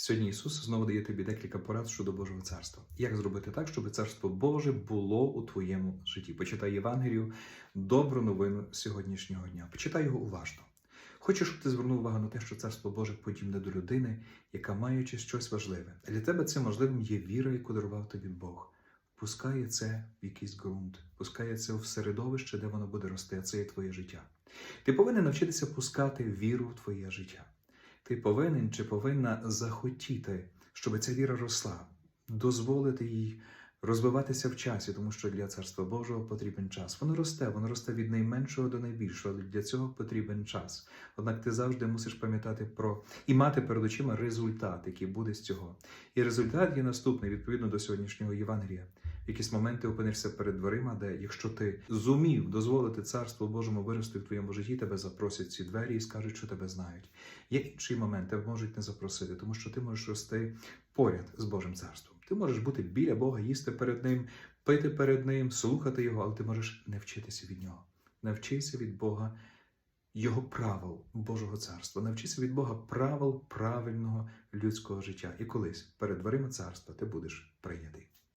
Сьогодні Ісус знову дає тобі декілька порад щодо Божого царства. Як зробити так, щоб царство Боже було у твоєму житті? Почитай Євангелію, добру новину сьогоднішнього дня. Почитай його уважно. Хочу, щоб ти звернув увагу на те, що царство Боже подібне до людини, яка маючи щось важливе. Для тебе цим важливим є віра, яку дарував тобі Бог. Пускає це в якийсь ґрунт, пускає це в середовище, де воно буде рости, а це є твоє життя. Ти повинен навчитися пускати віру в твоє життя. Ти повинен чи повинна захотіти, щоб ця віра росла, дозволити їй розвиватися в часі, тому що для царства Божого потрібен час. Воно росте, воно росте від найменшого до найбільшого, для цього потрібен час. Однак ти завжди мусиш пам'ятати про і мати перед очима результат, який буде з цього. І результат є наступний відповідно до сьогоднішнього Євангелія. Якісь моменти опинишся перед дверима, де якщо ти зумів дозволити царству Божому вирости в твоєму житті, тебе запросять ці двері і скажуть, що тебе знають. Є інший момент, тебе можуть не запросити, тому що ти можеш рости поряд з Божим царством. Ти можеш бути біля Бога, їсти перед Ним, пити перед Ним, слухати Його, але ти можеш не вчитися від Нього. Навчися від Бога Його правил Божого царства. Навчися від Бога правил правильного людського життя. І колись перед дверима царства ти будеш прийнятий.